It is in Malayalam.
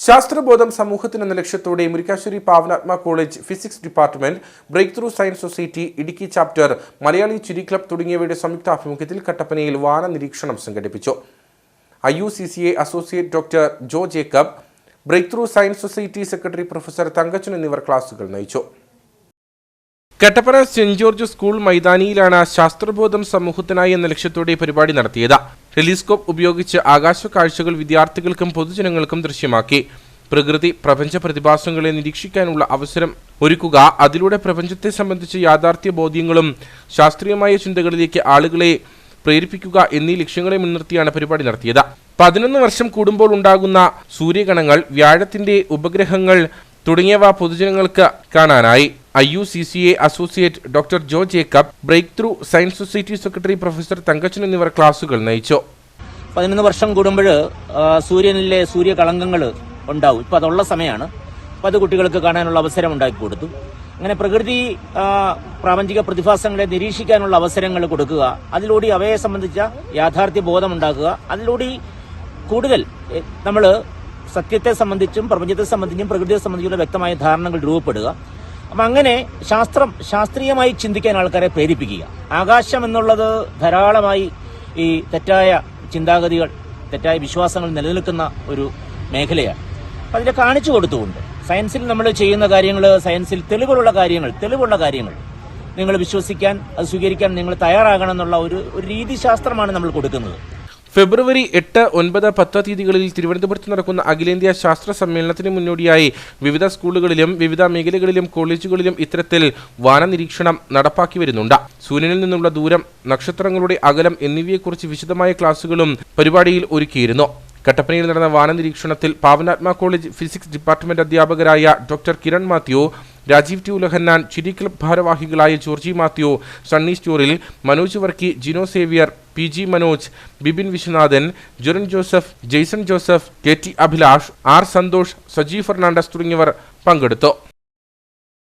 ശാസ്ത്രബോധം സമൂഹത്തിന് എന്ന ലക്ഷ്യത്തോടെ Murickassery Pavanatma college physics department Breakthrough Science Society Idukki chapter Malayali Chiri club തുടങ്ങിയവയുടെ സംയുക്താഭിമുഖ്യത്തിൽ കട്ടപ്പനയിൽ വാന നിരീക്ഷണം സംഘടിപ്പിച്ചു. I U C C A associate doctor Jo Jacob Breakthrough Science Society secretary professor Thankachan എന്നിവർ ക്ലാസുകൾ നയിച്ചു. കട്ടപ്പന സെന്റ് ജോർജ് സ്കൂൾ മൈതാനിയിലാണ് ശാസ്ത്രബോധം സമൂഹത്തിനായി എന്ന ലക്ഷ്യത്തോടെ പരിപാടി നടത്തിയത്. ടെലിസ്കോപ്പ് ഉപയോഗിച്ച് ആകാശ കാഴ്ചകൾ വിദ്യാർത്ഥികൾക്കും പൊതുജനങ്ങൾക്കും ദൃശ്യമാക്കി. പ്രകൃതി പ്രപഞ്ച പ്രതിഭാസങ്ങളെ നിരീക്ഷിക്കാനുള്ള അവസരം ഒരുക്കുക. അതിലൂടെ പ്രപഞ്ചത്തെ സംബന്ധിച്ച യാഥാർത്ഥ്യ ബോധ്യങ്ങളും ശാസ്ത്രീയമായ ചിന്തകളിലേക്ക് ആളുകളെ പ്രേരിപ്പിക്കുക എന്നീ ലക്ഷ്യങ്ങളെ മുൻനിർത്തിയാണ് പരിപാടി നടത്തിയത്. പതിനൊന്ന് വർഷം കൂടുമ്പോൾ ഉണ്ടാകുന്ന സൂര്യഗണങ്ങൾ വ്യാഴത്തിന്റെ ഉപഗ്രഹങ്ങൾ തുടങ്ങിയവ പൊതുജനങ്ങൾക്ക് കാണാനായി. I U C C A associate doctor Jo Jacob Breakthrough Science Society secretary professor Thankachan എന്നിവർ ക്ലാസുകൾ നയിച്ചു. പതിനൊന്ന് വർഷം കൂടുമ്പോൾ സൂര്യനിലെ സൂര്യകളങ്കങ്ങൾ ഉണ്ടാവും. ഇപ്പം അതുള്ള സമയമാണ് അപ്പം അത് കുട്ടികൾക്ക് കാണാനുള്ള അവസരം ഉണ്ടാക്കി കൊടുത്തു. അങ്ങനെ പ്രകൃതി പ്രാപഞ്ചിക പ്രതിഭാസങ്ങളെ നിരീക്ഷിക്കാനുള്ള അവസരങ്ങൾ കൊടുക്കുക. അതിലൂടെ അവയെ സംബന്ധിച്ച യാഥാർത്ഥ്യ ബോധം ഉണ്ടാക്കുക അതിലൂടെ കൂടുതൽ നമ്മൾ സത്യത്തെ സംബന്ധിച്ചും പ്രപഞ്ചത്തെ സംബന്ധിച്ചും പ്രകൃതിയെ സംബന്ധിച്ചുള്ള വ്യക്തമായ ധാരണകൾ രൂപപ്പെടുക. അപ്പം അങ്ങനെ ശാസ്ത്രം ശാസ്ത്രീയമായി ചിന്തിക്കാൻ ആൾക്കാരെ പ്രേരിപ്പിക്കുക. ആകാശം എന്നുള്ളത് ധാരാളമായി ഈ തെറ്റായ ചിന്താഗതികൾ തെറ്റായ വിശ്വാസങ്ങൾ നിലനിൽക്കുന്ന ഒരു മേഖലയാണ്. അപ്പം അതിനെ കാണിച്ചു കൊടുത്തുകൊണ്ട് സയൻസിൽ നമ്മൾ ചെയ്യുന്ന കാര്യങ്ങൾ സയൻസിൽ തെളിവുള്ള കാര്യങ്ങൾ തെളിവുള്ള കാര്യങ്ങൾ നിങ്ങൾ വിശ്വസിക്കാൻ അത് സ്വീകരിക്കാൻ നിങ്ങൾ തയ്യാറാകണം എന്നുള്ള ഒരു ഒരു രീതിശാസ്ത്രമാണ് നമ്മൾ കൊടുക്കുന്നത്. ഫെബ്രുവരി എട്ട് ഒൻപത് പത്ത് തീയതികളിൽ തിരുവനന്തപുരത്ത് നടക്കുന്ന അഖിലേന്ത്യാ ശാസ്ത്ര സമ്മേളനത്തിന് മുന്നോടിയായി വിവിധ സ്കൂളുകളിലും വിവിധ മേഖലകളിലും കോളേജുകളിലും ഇത്തരത്തിൽ വാനനിരീക്ഷണം നടപ്പാക്കി വരുന്നുണ്ട്. സൂര്യനിൽ നിന്നുള്ള ദൂരം നക്ഷത്രങ്ങളുടെ അകലം എന്നിവയെക്കുറിച്ച് വിശദമായ ക്ലാസുകളും പരിപാടിയിൽ ഒരുക്കിയിരുന്നു. കട്ടപ്പനയിൽ നടന്ന വാനനിരീക്ഷണത്തിൽ പാവനാത്മ കോളേജ് ഫിസിക്സ് ഡിപ്പാർട്ട്മെന്റ് അധ്യാപകരായ doctor Kiran Mathew Rajeev T Ulahannan Chiri club ഭാരവാഹികളായ ജോർജി മാത്യു സണ്ണി സ്റ്റോറിൽ Manoj Varkey Jino Xavier P G Manoj Bibin Viswanathan Juran Joseph Jaison Joseph K T Abhilash R Santhosh Saji Fernandez തുടങ്ങിയവർ പങ്കെടുത്തു.